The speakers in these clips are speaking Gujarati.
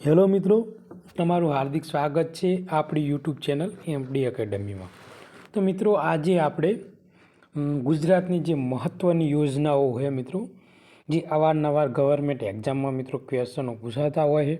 હેલો મિત્રો, તમારું હાર્દિક સ્વાગત છે આપણી યુટ્યુબ ચેનલ એમડી એકેડમીમાં તો મિત્રો, આજે આપણે ગુજરાતની જે મહત્ત્વની યોજનાઓ છે મિત્રો, જે અવારનવાર ગવર્મેન્ટ એક્ઝામમાં મિત્રો ક્વેશ્ચનો પૂછાતા હોય છે,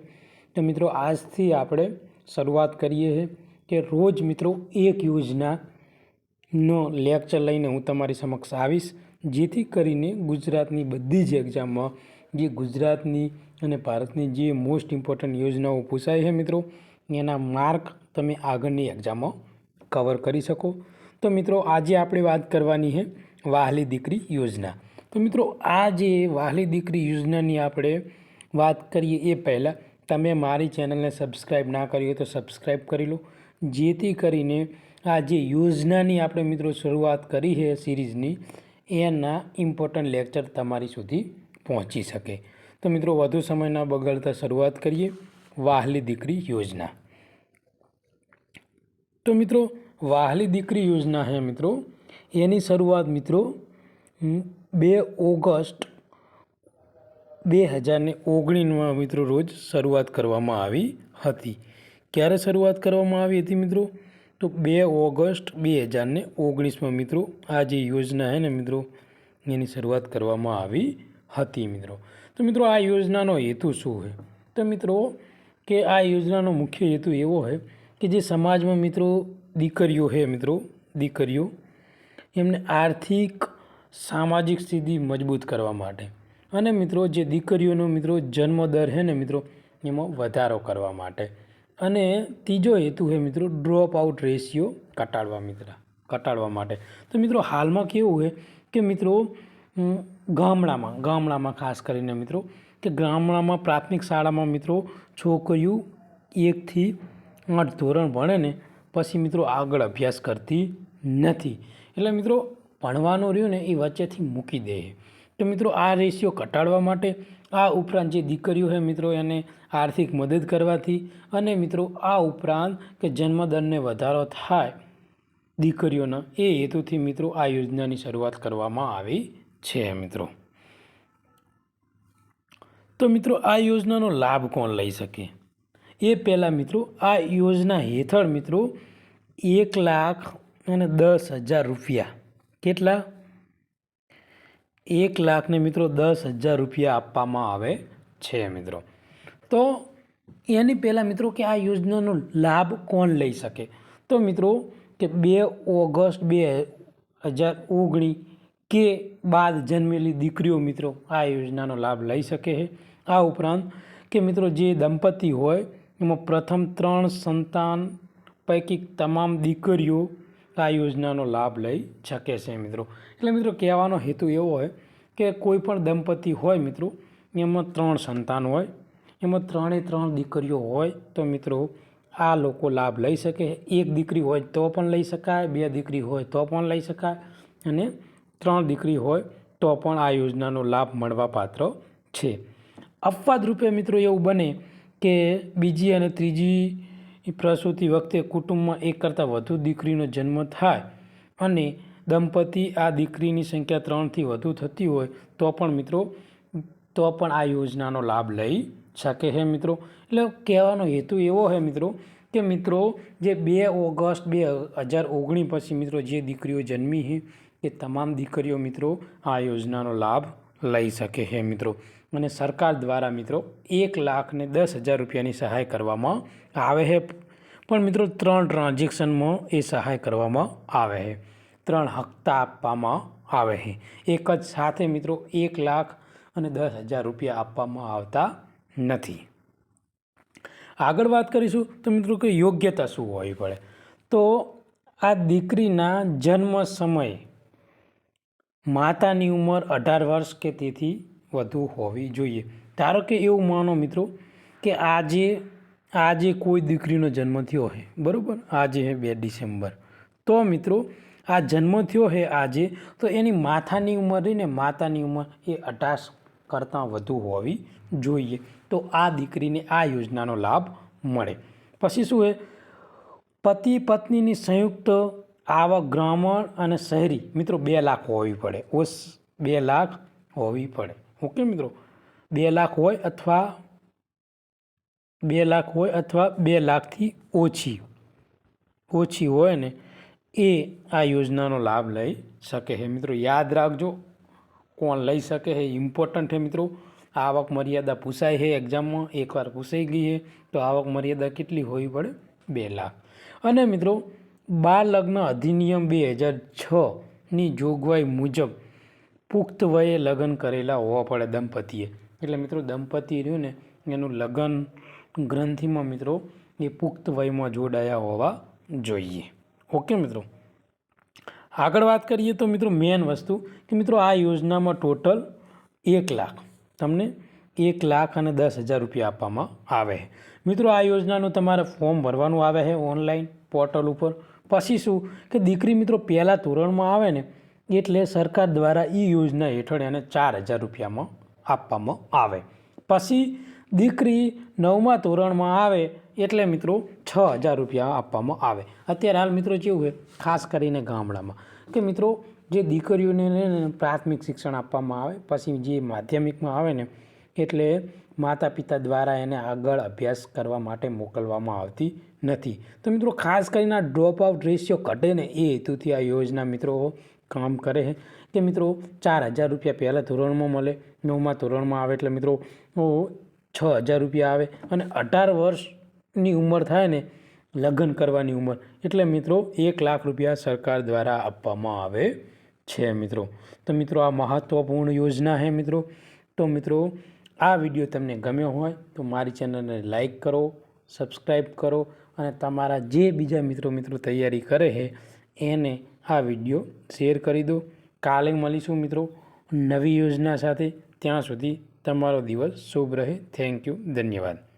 તો મિત્રો, આજથી આપણે શરૂઆત કરીએ છીએ કે રોજ મિત્રો એક યોજનાનો લેક્ચર લઈને હું તમારી સમક્ષ આવીશ, જેથી કરીને ગુજરાતની બધી જ એક્ઝામમાં જે ગુજરાતની અને ભારતની જે મોસ્ટ ઇમ્પોર્ટન્ટ યોજનાઓ પૂછાય છે મિત્રો, એના માર્ક તમે આગળની એક્ઝામમાં કવર કરી શકો. તો મિત્રો, આજે આપણે વાત કરવાની છે વાહલી દીકરી યોજના. તો મિત્રો, આ જે વાહલી દીકરી યોજનાની આપણે વાત કરીએ એ પહેલાં, તમે મારી ચેનલને સબસ્ક્રાઈબ ના કરી હોય તો સબસ્ક્રાઈબ કરી લો. જેથી કરીને આ જે યોજનાની આપણે મિત્રો શરૂઆત કરી છે સિરીઝની એના ઇમ્પોર્ટન્ટ લેક્ચર તમારી સુધી પહોંચી શકે. તો મિત્રો, વધુ સમય ન બગાડતા શરૂઆત કરીએ. વાહલી દીકરી યોજના. તો મિત્રો, વાહલી દીકરી યોજના છે મિત્રો. એની શરૂઆત મિત્રો બે ઓગસ્ટ બે હજારને ઓગણીસમાં મિત્રો રોજ શરૂઆત કરવામાં આવી હતી. ક્યારે શરૂઆત કરવામાં આવી હતી મિત્રો? તો બે ઓગસ્ટ બે હજારને ઓગણીસમાં મિત્રો આ જે યોજના છે ને મિત્રો, એની શરૂઆત કરવામાં આવી હતી મિત્રો. તો મિત્રો આ યોજનાનો હેતુ શું છે? તો મિત્રો કે આ યોજનાનો મુખ્ય હેતુ એવો છે કે જે સમાજમાં મિત્રો દીકરીઓ છે મિત્રો, દીકરીઓ, એમને આર્થિક, સામાજિક સ્થિતિ મજબૂત કરવા માટે અને મિત્રો જે દીકરીઓનો મિત્રો જન્મદર છે ને મિત્રો, એમાં વધારો કરવા માટે. અને ત્રીજો હેતુ છે મિત્રો ડ્રોપ આઉટ રેશિયો ઘટાડવા મિત્ર, ઘટાડવા માટે. તો મિત્રો હાલમાં કેવું છે કે મિત્રો ગામડામાં ગામડામાં ખાસ કરીને મિત્રો, કે ગામડામાં પ્રાથમિક શાળામાં મિત્રો છોકરીઓ એકથી આઠ ધોરણ ભણે ને પછી મિત્રો આગળ અભ્યાસ કરતી નથી. એટલે મિત્રો ભણવાનું રહ્યું ને એ વચ્ચેથી મૂકી દે. તો મિત્રો આ રેશિયો ઘટાડવા માટે આ ઉપરાંત જે દીકરીઓ છે મિત્રો એને આર્થિક મદદ કરવાથી અને મિત્રો આ ઉપરાંત કે જન્મદરને વધારો થાય દીકરીઓના એ હેતુથી મિત્રો આ યોજનાની શરૂઆત કરવામાં આવી છે મિત્રો. તો મિત્રો, આ યોજનાનો લાભ કોણ લઈ શકે? એ પહેલાં મિત્રો, આ યોજના હેઠળ મિત્રો, એક લાખ અને દસ હજાર રૂપિયા. કેટલા? એક લાખને મિત્રો દસ હજાર રૂપિયા આપવામાં આવે છે મિત્રો. તો એની પહેલાં મિત્રો કે આ યોજનાનો લાભ કોણ લઈ શકે? તો મિત્રો કે બે ઓગસ્ટ બે હજાર ઓગણીસ કે બાદ જન્મેલી દીકરીઓ મિત્રો આ યોજનાનો લાભ લઈ શકે છે. આ ઉપરાંત કે મિત્રો જે દંપતી હોય, એમાં પ્રથમ ત્રણ સંતાન પૈકી તમામ દીકરીઓ આ યોજનાનો લાભ લઈ શકે છે મિત્રો. એટલે મિત્રો કહેવાનો હેતુ એવો હોય કે કોઈ પણ દંપતી હોય મિત્રો, એમાં ત્રણ સંતાન હોય, એમાં ત્રણે ત્રણ દીકરીઓ હોય, તો મિત્રો આ લોકો લાભ લઈ શકે એક દીકરી હોય તો પણ લઈ શકાય, બે દીકરી હોય તો પણ લઈ શકાય અને ત્રણ દીકરી હોય તો પણ આ યોજનાનો લાભ મળવા પાત્ર છે અપવાદરૂપે મિત્રો એવું બને કે બીજી અને ત્રીજી પ્રસૂતિ વખતે કુટુંબમાં એક કરતાં વધુ દીકરીનો જન્મ થાય અને દંપતી આ દીકરીની સંખ્યા ત્રણથી વધુ થતી હોય તો પણ મિત્રો, તો પણ આ યોજનાનો લાભ લઈ શકે છે મિત્રો. એટલે કહેવાનો હેતુ એવો છે મિત્રો કે મિત્રો, જે બે ઓગસ્ટ બે હજાર ઓગણીસ પછી મિત્રો જે દીકરીઓ જન્મી છે એ તમામ દીકરીઓ મિત્રો આ યોજનાનો લાભ લઈ શકે છે મિત્રો. અને સરકાર દ્વારા મિત્રો એક લાખને દસ હજાર રૂપિયાની સહાય કરવામાં આવે છે પણ મિત્રો ત્રણ ટ્રાન્ઝેક્શનમાં એ સહાય કરવામાં આવે છે ત્રણ હપ્તા આપવામાં આવે છે એક જ સાથે મિત્રો એક લાખ અને દસ હજાર રૂપિયા આપવામાં આવતા નથી. આગળ વાત કરીશું તો મિત્રો કે યોગ્યતા શું હોવી પડે? તો આ દીકરીના જન્મ સમયે માતાની ઉંમર અઢાર વર્ષ કે તેથી વધુ હોવી જોઈએ. ધારો કે એવું માનો મિત્રો કે આજે આજે કોઈ દીકરીનો જન્મ થયો છે બરાબર? આજે છે બે ડિસેમ્બર. તો મિત્રો, આ જન્મ થયો છે આજે, તો એની માથાની ઉંમર રહીને માતાની ઉંમર એ અઢાર કરતાં વધુ હોવી જોઈએ. તો આ દીકરીને આ યોજનાનો લાભ મળે. પછી શું છે પતિ પત્નીની સંયુક્ત આવક ગ્રામીણ અને શહેરી. મિત્રો, બે લાખ હોવી પડે. ઓસ બે લાખ હોવી પડે. ઓકે મિત્રો, બે લાખ હોય અથવા બે લાખ હોય અથવા બે લાખથી ઓછી ઓછી હોય ને, એ આ યોજનાનો લાભ લઈ શકે છે. મિત્રો, યાદ રાખજો, કોણ લઈ શકે છે ઇમ્પોર્ટન્ટ છે મિત્રો. આવક મર્યાદા પૂછાય છે એક્ઝામમાં એકવાર પૂછાઈ ગઈ છે, તો આવક મર્યાદા કેટલી હોવી પડે? બે લાખ. અને મિત્રો બાળ લગ્ન અધિનિયમ બે હજાર છની જોગવાઈ મુજબ પુખ્ત વયે લગ્ન કરેલા હોવા પડે દંપતીએ. એટલે મિત્રો, દંપતી રહ્યું ને, એનું લગ્ન ગ્રંથિમાં મિત્રો, એ પુખ્ત વયમાં જોડાયા હોવા જોઈએ. ઓકે મિત્રો. આગળ વાત કરીએ તો મિત્રો મેન વસ્તુ કે મિત્રો, આ યોજનામાં ટોટલ એક લાખ. તમને એક લાખ અને દસ હજાર રૂપિયા આપવામાં આવે. છે મિત્રો, આ યોજનાનું તમારે ફોર્મ ભરવાનું આવે છે ઓનલાઈન પોર્ટલ ઉપર. પછી શું કે દીકરી મિત્રો પહેલાં ધોરણમાં આવે ને એટલે સરકાર દ્વારા એ યોજના હેઠળ એને ચાર હજાર રૂપિયામાં આપવામાં આવે. પછી દીકરી નવમા ધોરણમાં આવે એટલે મિત્રો છ હજાર રૂપિયા આપવામાં આવે. અત્યારે હાલ મિત્રો કેવું છે, ખાસ કરીને ગામડામાં. કે મિત્રો જે દીકરીઓને પ્રાથમિક શિક્ષણ આપવામાં આવે, પછી જે માધ્યમિકમાં આવે ને એટલે માતા પિતા દ્વારા એને આગળ અભ્યાસ કરવા માટે મોકલવામાં આવતી નથી. તો મિત્રો, ખાસ કરીને આ ડ્રોપ આઉટ રેશિયો ઘટે ને એ હેતુથી આ યોજના મિત્રો કામ કરે છે. કે મિત્રો, ચાર હજાર રૂપિયા પહેલાં ધોરણમાં મળે, નવમા ધોરણમાં આવે એટલે મિત્રો છ હજાર રૂપિયા આવે અને અઢાર વર્ષની ઉંમર થાય ને, લગ્ન કરવાની ઉંમર. એટલે મિત્રો, એક લાખ રૂપિયા સરકાર દ્વારા આપવામાં આવે છે મિત્રો. તો મિત્રો, આ મહત્ત્વપૂર્ણ યોજના છે મિત્રો. તો મિત્રો આ વીડિયો તમને ગમ્યો હોય તો મારી ચેનલને લાઇક કરો સબસ્ક્રાઈબ કરો અને તમારા જે બીજા મિત્રો મિત્રો તૈયારી કરે છે, એને આ વીડિયો શેર કરી દો. કાલે મળીશું મિત્રો નવી યોજના સાથે. ત્યાં સુધી તમારો દિવસ શુભ રહે. થેન્ક યુ ધન્યવાદ.